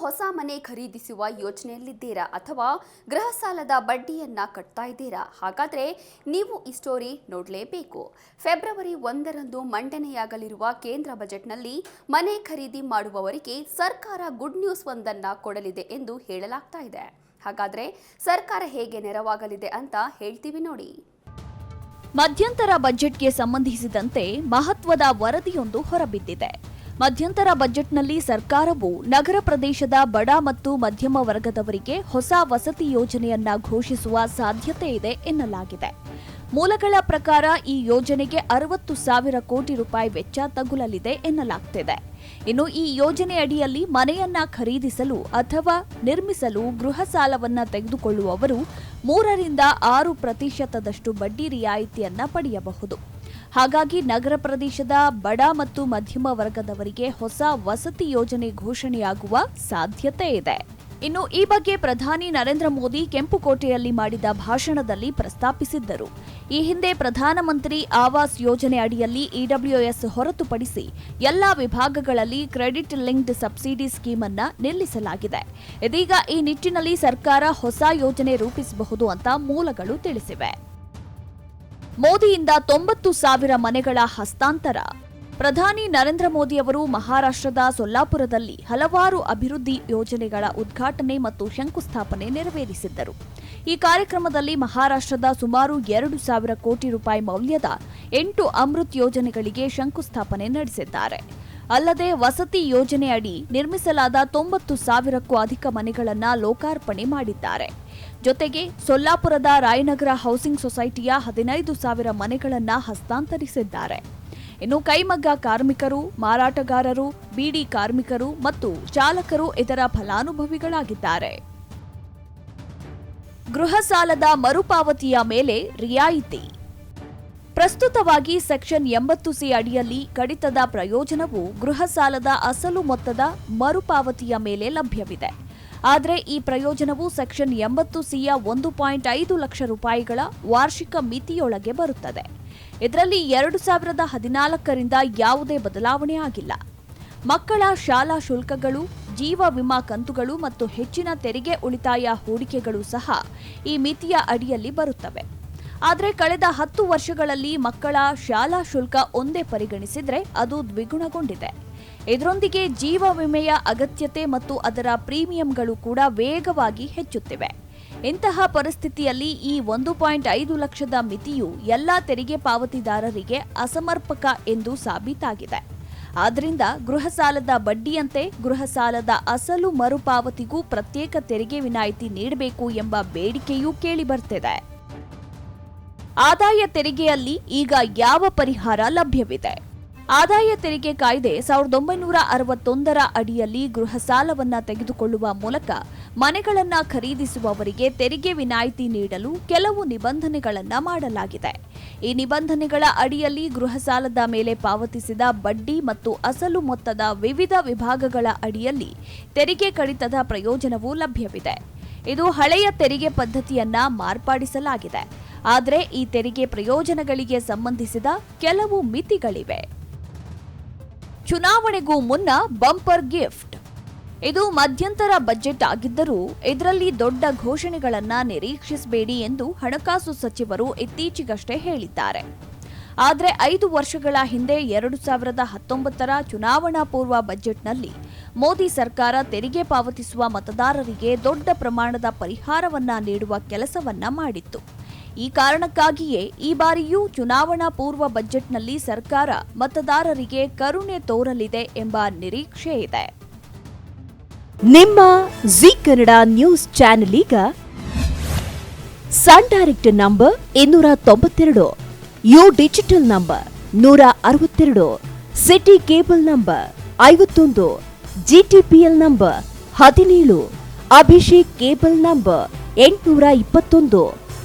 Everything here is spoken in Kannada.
ಹೊಸ ಮನೆ ಖರೀದಿಸುವ ಯೋಚನೆಯಲ್ಲಿದ್ದೀರಾ ಅಥವಾ ಗೃಹ ಸಾಲದ ಬಡ್ಡಿಯನ್ನ ಕಟ್ತಾ ಇದ್ದೀರಾ? ಹಾಗಾದ್ರೆ ನೀವು ಈ ಸ್ಟೋರಿ ನೋಡಲೇಬೇಕು. ಫೆಬ್ರವರಿ ಒಂದರಂದು ಮಂಡನೆಯಾಗಲಿರುವ ಕೇಂದ್ರ ಬಜೆಟ್ನಲ್ಲಿ ಮನೆ ಖರೀದಿ ಮಾಡುವವರಿಗೆ ಸರ್ಕಾರ ಗುಡ್ ನ್ಯೂಸ್ ಒಂದನ್ನ ಕೊಡಲಿದೆ ಎಂದು ಹೇಳಲಾಗ್ತಾ ಇದೆ. ಹಾಗಾದ್ರೆ ಸರ್ಕಾರ ಹೇಗೆ ನೆರವಾಗಲಿದೆ ಅಂತ ಹೇಳ್ತೀವಿ ನೋಡಿ. ಮಧ್ಯಂತರ ಬಜೆಟ್ಗೆ ಸಂಬಂಧಿಸಿದಂತೆ ಮಹತ್ವದ ವರದಿಯೊಂದು ಹೊರಬಿದ್ದಿದೆ. ಮಧ್ಯಂತರ ಬಜೆಟ್ನಲ್ಲಿ ಸರ್ಕಾರವು ನಗರ ಪ್ರದೇಶದ ಬಡ ಮತ್ತು ಮಧ್ಯಮ ವರ್ಗದವರಿಗೆ ಹೊಸ ವಸತಿ ಯೋಜನೆಯನ್ನ ಘೋಷಿಸುವ ಸಾಧ್ಯತೆ ಇದೆ ಎನ್ನಲಾಗಿದೆ. ಮೂಲಗಳ ಪ್ರಕಾರ ಈ ಯೋಜನೆಗೆ ಅರವತ್ತು ಸಾವಿರ ಕೋಟಿ ರೂಪಾಯಿ ವೆಚ್ಚ ತಗುಲಲಿದೆ ಎನ್ನಲಾಗ್ತಿದೆ. ಇನ್ನು ಈ ಯೋಜನೆ ಅಡಿಯಲ್ಲಿ ಮನೆಯನ್ನ ಖರೀದಿಸಲು ಅಥವಾ ನಿರ್ಮಿಸಲು ಗೃಹ ಸಾಲವನ್ನ ತೆಗೆದುಕೊಳ್ಳುವವರು ಮೂರರಿಂದ ಆರು ಪ್ರತಿಶತದಷ್ಟು ಬಡ್ಡಿ ರಿಯಾಯಿತಿಯನ್ನ ಪಡೆಯಬಹುದು. ಹಾಗಾಗಿ ನಗರ ಪ್ರದೇಶದ ಬಡ ಮತ್ತು ಮಧ್ಯಮ ವರ್ಗದವರಿಗೆ ಹೊಸ ವಸತಿ ಯೋಜನೆ ಘೋಷಣೆಯಾಗುವ ಸಾಧ್ಯತೆ ಇದೆ. ಇನ್ನು ಈ ಬಗ್ಗೆ ಪ್ರಧಾನಿ ನರೇಂದ್ರ ಮೋದಿ ಕೆಂಪುಕೋಟೆಯಲ್ಲಿ ಮಾಡಿದ ಭಾಷಣದಲ್ಲಿ ಪ್ರಸ್ತಾಪಿಸಿದ್ದರು. ಈ ಹಿಂದೆ ಪ್ರಧಾನಮಂತ್ರಿ ಆವಾಸ್ ಯೋಜನೆ ಅಡಿಯಲ್ಲಿ ಇಡಬ್ಲ್ಯೂಎಸ್ ಹೊರತುಪಡಿಸಿ ಎಲ್ಲಾ ವಿಭಾಗಗಳಲ್ಲಿ ಕ್ರೆಡಿಟ್ ಲಿಂಕ್ಡ್ ಸಬ್ಸಿಡಿ ಸ್ಕೀಮ್ ಅನ್ನ ನಿಲ್ಲಿಸಲಾಗಿದೆ. ಇದೀಗ ಈ ನಿಟ್ಟಿನಲ್ಲಿ ಸರ್ಕಾರ ಹೊಸ ಯೋಜನೆ ರೂಪಿಸಬಹುದು ಅಂತ ಮೂಲಗಳು ತಿಳಿಸಿವೆ. ಮೋದಿಯಿಂದ ತೊಂಬತ್ತು ಸಾವಿರ ಮನೆಗಳ ಹಸ್ತಾಂತರ. ಪ್ರಧಾನಿ ನರೇಂದ್ರ ಮೋದಿ ಅವರು ಮಹಾರಾಷ್ಟ್ರದ ಸೊಲ್ಲಾಪುರದಲ್ಲಿ ಹಲವಾರು ಅಭಿವೃದ್ಧಿ ಯೋಜನೆಗಳ ಉದ್ಘಾಟನೆ ಮತ್ತು ಶಂಕುಸ್ಥಾಪನೆ ನೆರವೇರಿಸಿದ್ದರು. ಈ ಕಾರ್ಯಕ್ರಮದಲ್ಲಿ ಮಹಾರಾಷ್ಟ್ರದ ಸುಮಾರು ಎರಡು ಸಾವಿರ ಕೋಟಿ ರೂಪಾಯಿ ಮೌಲ್ಯದ ಎಂಟು ಅಮೃತ್ ಯೋಜನೆಗಳಿಗೆ ಶಂಕುಸ್ಥಾಪನೆ ನಡೆಸಿದ್ದಾರೆ. ಅಲ್ಲದೆ ವಸತಿ ಯೋಜನೆಯಡಿ ನಿರ್ಮಿಸಲಾದ ತೊಂಬತ್ತು ಸಾವಿರಕ್ಕೂ ಅಧಿಕ ಮನೆಗಳನ್ನು ಲೋಕಾರ್ಪಣೆ ಮಾಡಿದ್ದಾರೆ. ಜೊತೆಗೆ ಸೊಲ್ಲಾಪುರದ ರಾಯನಗರ ಹೌಸಿಂಗ್ ಸೊಸೈಟಿಯ ಹದಿನೈದು ಸಾವಿರ ಮನೆಗಳನ್ನು ಹಸ್ತಾಂತರಿಸಿದ್ದಾರೆ. ಇನ್ನು ಕೈಮಗ್ಗ ಕಾರ್ಮಿಕರು, ಮಾರಾಟಗಾರರು, ಬೀಡಿ ಕಾರ್ಮಿಕರು ಮತ್ತು ಚಾಲಕರು ಇದರ ಫಲಾನುಭವಿಗಳಾಗಿದ್ದಾರೆ. ಗೃಹ ಸಾಲದ ಮರುಪಾವತಿಯ ಮೇಲೆ ರಿಯಾಯಿತಿ. ಪ್ರಸ್ತುತವಾಗಿ ಸೆಕ್ಷನ್ ಎಂಬತ್ತು ಸಿ ಅಡಿಯಲ್ಲಿ ಕಡಿತದ ಪ್ರಯೋಜನವು ಗೃಹ ಸಾಲದ ಅಸಲು ಮೊತ್ತದ ಮರುಪಾವತಿಯ ಮೇಲೆ ಲಭ್ಯವಿದೆ. ಆದರೆ ಈ ಪ್ರಯೋಜನವು ಸೆಕ್ಷನ್ ಎಂಬತ್ತು ಸಿಯ ಒಂದು ಪಾಯಿಂಟ್ ಐದು ಲಕ್ಷ ರೂಪಾಯಿಗಳ ವಾರ್ಷಿಕ ಮಿತಿಯೊಳಗೆ ಬರುತ್ತದೆ. ಇದರಲ್ಲಿ ಎರಡು ಸಾವಿರದ ಹದಿನಾಲ್ಕರಿಂದ ಯಾವುದೇ ಬದಲಾವಣೆ ಆಗಿಲ್ಲ. ಮಕ್ಕಳ ಶಾಲಾ ಶುಲ್ಕಗಳು, ಜೀವ ವಿಮಾ ಕಂತುಗಳು ಮತ್ತು ಹೆಚ್ಚಿನ ತೆರಿಗೆ ಉಳಿತಾಯ ಹೂಡಿಕೆಗಳು ಸಹ ಈ ಮಿತಿಯ ಅಡಿಯಲ್ಲಿ ಬರುತ್ತವೆ. ಆದರೆ ಕಳೆದ ಹತ್ತು ವರ್ಷಗಳಲ್ಲಿ ಮಕ್ಕಳ ಶಾಲಾ ಶುಲ್ಕ ಒಂದೇ ಪರಿಗಣಿಸಿದರೆ ಅದು ದ್ವಿಗುಣಗೊಂಡಿದೆ. ಇದರೊಂದಿಗೆ ಜೀವ ವಿಮೆಯ ಅಗತ್ಯತೆ ಮತ್ತು ಅದರ ಪ್ರೀಮಿಯಂಗಳು ಕೂಡ ವೇಗವಾಗಿ ಹೆಚ್ಚುತ್ತಿವೆ. ಇಂತಹ ಪರಿಸ್ಥಿತಿಯಲ್ಲಿ ಈ ಒಂದು ಪಾಯಿಂಟ್ ಐದು ಲಕ್ಷದ ಮಿತಿಯು ಎಲ್ಲ ತೆರಿಗೆ ಪಾವತಿದಾರರಿಗೆ ಅಸಮರ್ಪಕ ಎಂದು ಸಾಬೀತಾಗಿದೆ. ಆದ್ದರಿಂದ ಗೃಹ ಸಾಲದ ಬಡ್ಡಿಯಂತೆ ಗೃಹ ಸಾಲದ ಅಸಲು ಮರುಪಾವತಿಗೂ ಪ್ರತ್ಯೇಕ ತೆರಿಗೆ ವಿನಾಯಿತಿ ನೀಡಬೇಕು ಎಂಬ ಬೇಡಿಕೆಯೂ ಕೇಳಿಬರ್ತಿದೆ. ಆದಾಯ ತೆರಿಗೆಯಲ್ಲಿ ಈಗ ಯಾವ ಪರಿಹಾರ ಲಭ್ಯವಿದೆ? ಆದಾಯ ತೆರಿಗೆ ಕಾಯ್ದೆ ಸಾವಿರದ ಒಂಬೈನೂರ ಅರವತ್ತೊಂದರ ಅಡಿಯಲ್ಲಿ ಗೃಹ ಸಾಲವನ್ನ ತೆಗೆದುಕೊಳ್ಳುವ ಮೂಲಕ ಮನೆಗಳನ್ನ ಖರೀದಿಸುವವರಿಗೆ ತೆರಿಗೆ ವಿನಾಯಿತಿ ನೀಡಲು ಕೆಲವು ನಿಬಂಧನೆಗಳನ್ನ ಮಾಡಲಾಗಿದೆ. ಈ ನಿಬಂಧನೆಗಳ ಅಡಿಯಲ್ಲಿ ಗೃಹ ಸಾಲದ ಮೇಲೆ ಪಾವತಿಸಿದ ಬಡ್ಡಿ ಮತ್ತು ಅಸಲು ಮೊತ್ತದ ವಿವಿಧ ವಿಭಾಗಗಳ ಅಡಿಯಲ್ಲಿ ತೆರಿಗೆ ಕಡಿತದ ಪ್ರಯೋಜನವೂ ಲಭ್ಯವಿದೆ. ಇದು ಹಳೆಯ ತೆರಿಗೆ ಪದ್ಧತಿಯನ್ನ ಮಾರ್ಪಾಡಿಸಲಾಗಿದೆ. ಆದರೆ ಈ ತೆರಿಗೆ ಪ್ರಯೋಜನಗಳಿಗೆ ಸಂಬಂಧಿಸಿದ ಕೆಲವು ಮಿತಿಗಳಿವೆ. ಚುನಾವಣೆಗೂ ಮುನ್ನ ಬಂಪರ್ ಗಿಫ್ಟ್. ಇದು ಮಧ್ಯಂತರ ಬಜೆಟ್ ಆಗಿದ್ದರೂ ಇದರಲ್ಲಿ ದೊಡ್ಡ ಘೋಷಣೆಗಳನ್ನ ನಿರೀಕ್ಷಿಸಬೇಡಿ ಎಂದು ಹಣಕಾಸು ಸಚಿವರು ಇತ್ತೀಚೆಗಷ್ಟೇ ಹೇಳಿದ್ದಾರೆ. ಆದರೆ ಐದು ವರ್ಷಗಳ ಹಿಂದೆ ಎರಡು ಸಾವಿರದ ಹತ್ತೊಂಬತ್ತರ ಚುನಾವಣಾ ಪೂರ್ವ ಬಜೆಟ್ನಲ್ಲಿ ಮೋದಿ ಸರ್ಕಾರ ತೆರಿಗೆ ಪಾವತಿಸುವ ಮತದಾರರಿಗೆ ದೊಡ್ಡ ಪ್ರಮಾಣದ ಪರಿಹಾರವನ್ನ ನೀಡುವ ಕೆಲಸವನ್ನ ಮಾಡಿತ್ತು. ಈ ಕಾರಣಕ್ಕಾಗಿಯೇ ಈ ಬಾರಿಯೂ ಚುನಾವಣಾ ಪೂರ್ವ ಬಜೆಟ್ನಲ್ಲಿ ಸರ್ಕಾರ ಮತದಾರರಿಗೆ ಕರುಣೆ ತೋರಲಿದೆ ಎಂಬ ನಿರೀಕ್ಷೆ ಇದೆ. ನಿಮ್ಮ ಜಿ ಕನ್ನಡ ನ್ಯೂಸ್ ಚಾನೆಲ್ ಈಗ ಸನ್ ಡೈರೆಕ್ಟ್ ನಂಬರ್ ಇನ್ನೂರ ತೊಂಬತ್ತೆರಡು ಯು ಡಿಜಿಟಲ್ ನಂಬರ್ ನೂರ ಅರವತ್ತೆರಡು ಸಿಟಿ ಕೇಬಲ್ ನಂಬರ್ ಐವತ್ತೊಂದು, ಜಿಟಿಪಿಎಲ್ ನಂಬರ್ ಹದಿನೇಳು, ಅಭಿಷೇಕ್ ಕೇಬಲ್ ನಂಬರ್ ಎಂಟುನೂರ ಇಪ್ಪತ್ತೊಂದು